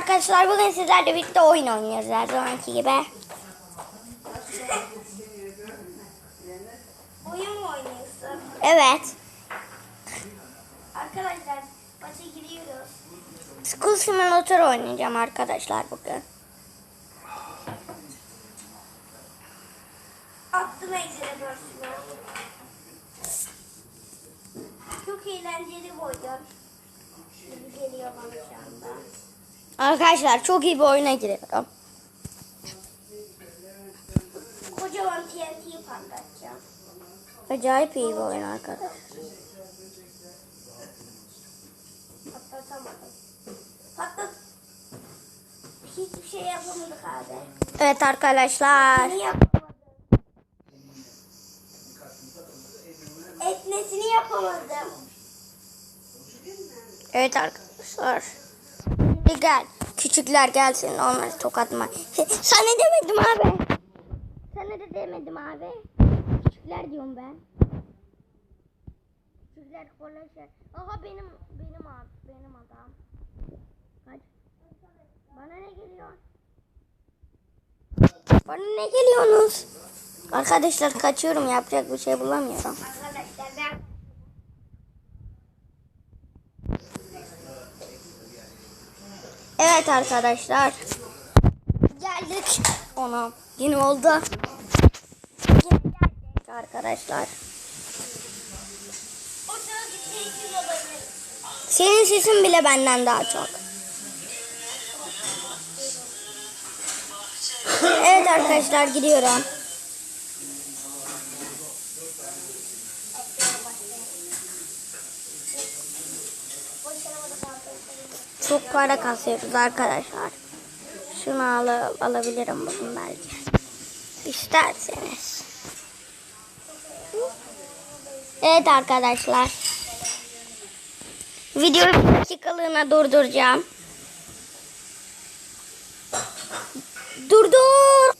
arkadaşlar bugün sizlerle birlikte oyun oynuyoruz her zamanki gibi. Oyun mu oynuyorsun? Evet. Arkadaşlar maça giriyoruz. School Simulator oynayacağım arkadaşlar bugün. Attım ejderi başına. Çok eğlenceli bir oyun. Geliyor bana şu anda. Arkadaşlar çok iyi bir oyuna giriyorum. Kocaman TNT'yi patlatacağım. Acayip iyi bir oyun arkadaşlar. Patlatamadım. Patlat. Hiçbir şey yapamadık abi. Evet arkadaşlar. Niye? Etnesini yapamadım. Evet arkadaşlar. Şimdi gel. Küçükler gelsin onları tokatma. Sana demedim abi. Sana da demedim abi. Küçükler diyorum ben. Küçükler kolaşır. Aha benim benim abi benim adam. Kaç. Bana ne geliyor? Bana ne geliyorsunuz? Arkadaşlar kaçıyorum yapacak bir şey bulamıyorum. Arkadaşlar ben Evet arkadaşlar. Geldik. Ona yine oldu. Geldik arkadaşlar. Senin sesin bile benden daha çok. Evet arkadaşlar gidiyorum. Çok para kasıyoruz arkadaşlar. Şunu al alabilirim bugün belki. İsterseniz. Evet arkadaşlar. Videoyu bir dakikalığına durduracağım. Durdur.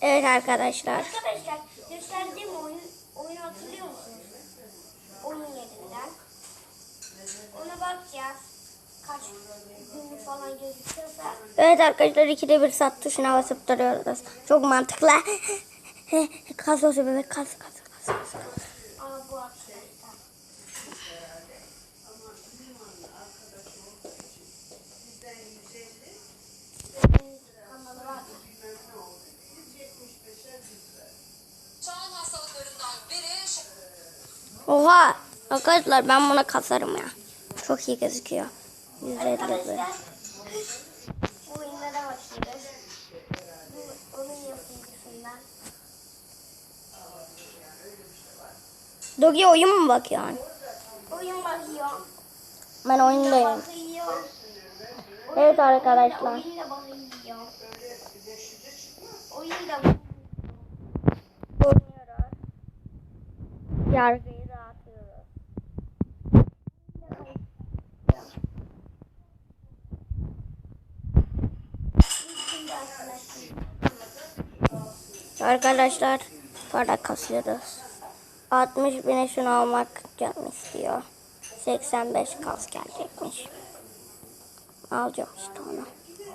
Evet arkadaşlar. Arkadaşlar gösterdiğim oyun, oyunu hatırlıyor musunuz? Oyun yerinden. Ona bakacağız. Kaç günlük falan gözüküyorsa. Evet arkadaşlar ikide bir sat tuşuna basıp duruyoruz. Çok mantıklı. kas olsun bebek kas kas kas. kas. Aa bu arkadaşlar. Kanalı var. Çağın hastalıklarından biri Oha arkadaşlar ben buna kasarım ya. Çok iyi gözüküyor. 150 Arkadaşlar bu oyunlara başlıyoruz. Bu oyun yapımcısından. Dogi oyun mu bakıyorsun? Oyun bakıyor. Ben oyundayım. Bakıyor. Evet arkadaşlar. Oyun da bakıyor. Oyun da Oynuyoruz. Yargıyı Arkadaşlar para kasıyoruz. 60 bine şunu almak canım istiyor. 85 kas gelecekmiş. Alacağım işte onu.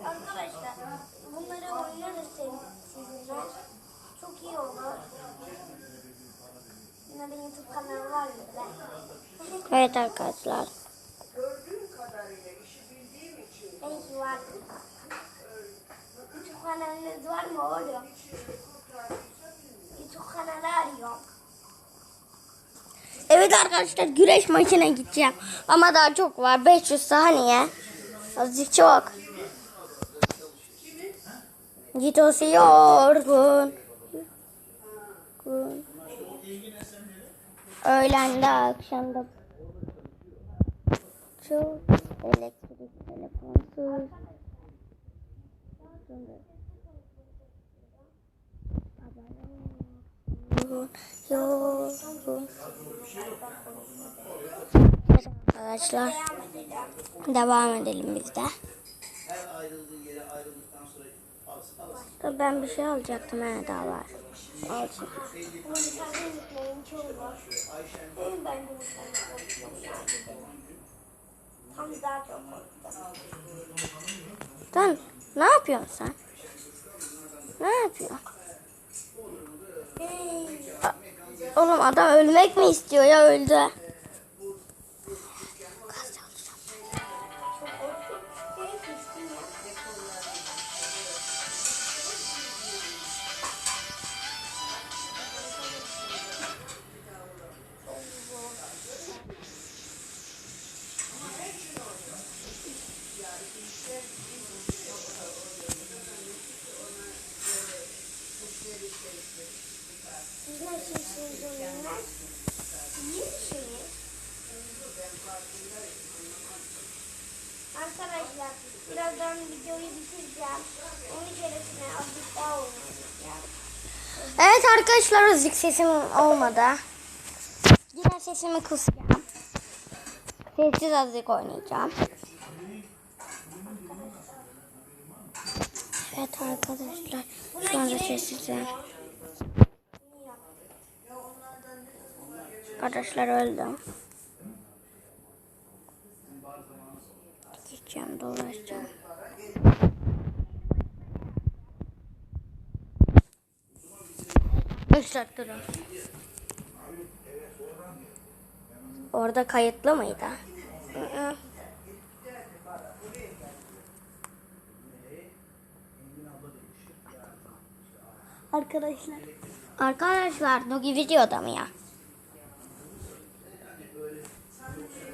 Arkadaşlar bunları oynarız senin- sizinle. Çok iyi olur. Yine bir YouTube kanalı var burada. Evet arkadaşlar. Belki var. YouTube kanalınız var mı oğlum? YouTube kanalı arıyorum. Evet arkadaşlar güreş maçına gideceğim. Ama daha çok var. 500 saniye. Azıcık çok. Yorgun. Yorgun. Öğlende akşamda. Çok elektrik telefonsuz. Yorgun. Yorgun. Arkadaşlar devam edelim biz de. Ben bir şey alacaktım he daha var. Al şimdi. Bunun sadece yüklerin çoğu var. Benim ben de Tam daha çok korktum. Ne yapıyorsun sen? Ne yapıyorsun? A- Oğlum adam ölmek mi istiyor ya öldü. Arkadaşlar birazdan videoyu bitireceğim. Onun içerisine azıcık daha oynayacağım. Evet arkadaşlar azıcık sesim olmadı. Yine sesimi kısacağım. Sessiz azıcık oynayacağım. Evet arkadaşlar şu anda sessizim. Arkadaşlar öldüm. Gideceğim dolaşacağım. Arkadaşlar durun. Orada kayıtlı mıydı? Arkadaşlar. Arkadaşlar Nugi videoda mı ya?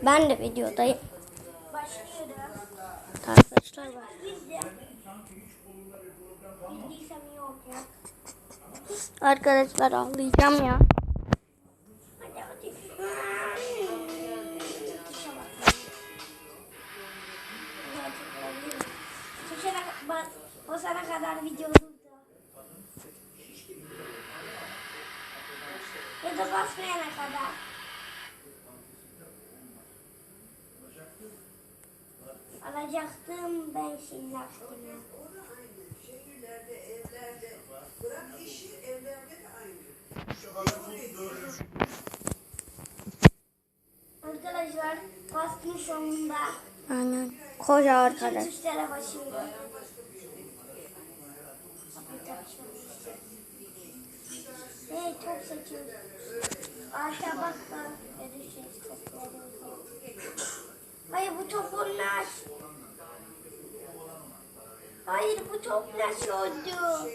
Ben de videodayım. Arkadaşlar var. Arkadaşlar ağlayacağım ya. Basana kadar video durdu. Ya da basmayana kadar. Alacaktım ben şimdi aklımı. Şehirlerde, evlerde, bırak işi evlerde de aynı. Arkadaşlar bastım sonunda. Aynen. Koca arkadaş. Tuşlara basıyorum. Hey top seçiyoruz. Arka bak da görüşürüz toplarımızı. Hayır bu top olmaz. Hayır bu top nasıl oldu?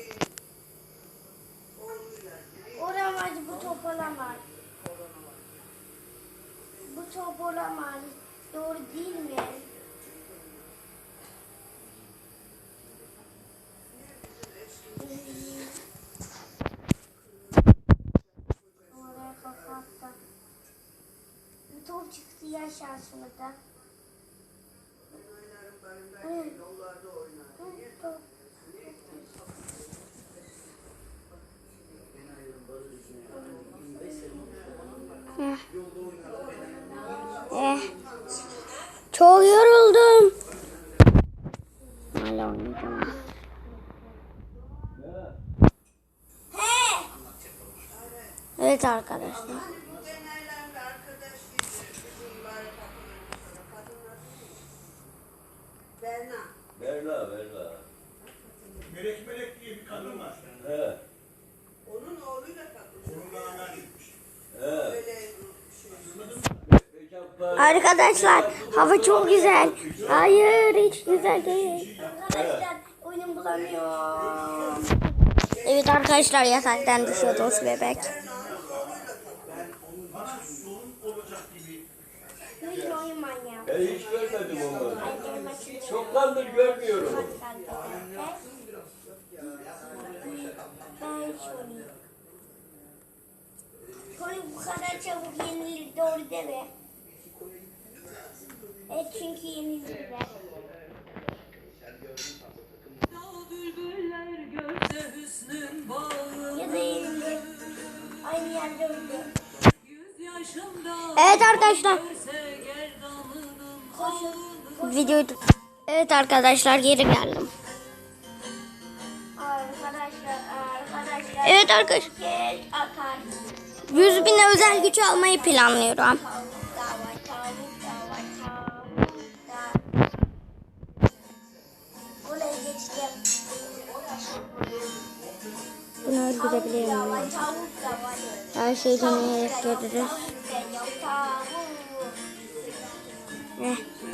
Olamaz bu top olamaz. Bu top olamaz. Doğru değil mi? Oraya kapattım. Bir top çıktı ya şansımıza. Eh. Çok yoruldum. Hala oynayacağım. Evet arkadaşlar. Berna. Berna, Berna. Melek Melek diye bir kadın var. He, Onun oğluyla kadın. Onunla ameliyat etmiş. he. Böyle şey. Bekaplar- Arkadaşlar hava çok güzel. Hayır hiç güzel değil. Arkadaşlar oyun bulamıyorum. Evet arkadaşlar yataktan düşüyor dost bebek. Olacak gibi. Oyun oyun manyağı. Ben hiç görmedim onları. Çoktandır görmüyorum. Ben. Sonic bu kadar çabuk yenilir doğru mi? Evet çünkü yenilir. Yaşında Evet arkadaşlar. Videoyu... Evet arkadaşlar geri geldim. Evet arkadaşlar. 100 bine özel gücü almayı planlıyorum. Bunu öldürebilir miyim? Her şeyi deneyerek görürüz. Eh.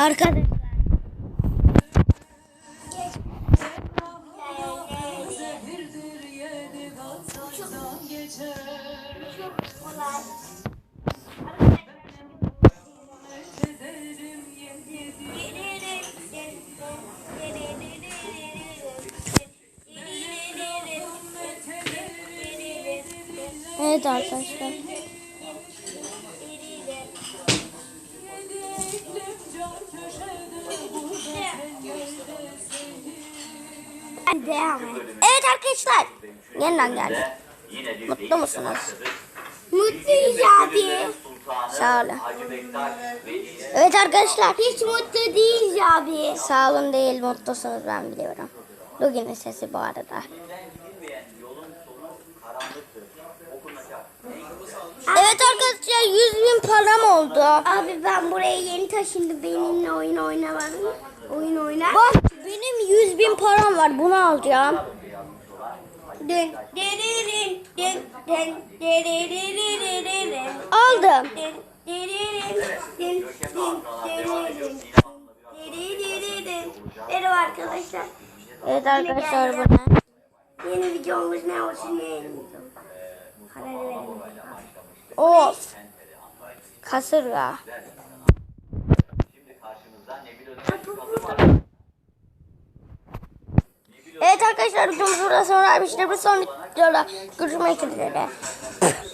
yedi Evet arkadaşlar. Seni Devam et. Evet arkadaşlar. Yeniden geldik. Mutlu musunuz? Mutluyuz abi. Sağ olun. Evet arkadaşlar. Hiç mutlu değiliz abi. Sağ olun değil mutlusunuz ben biliyorum. Bugünün sesi bu arada. Evet arkadaşlar 100 bin param oldu. Abi ben buraya yeni taşındım. Benimle oyun oynamadım. Oyun oynar. Bak benim 100 bin param var bunu alacağım. Aldım. Merhaba arkadaşlar. Evet arkadaşlar bu ne? Yeni videomuz ne olsun ne yayınlayacağım. Karar verelim. O kasırga. Evet arkadaşlar videomuz burada sona ermiştir. Bir sonraki videoda görüşmek üzere.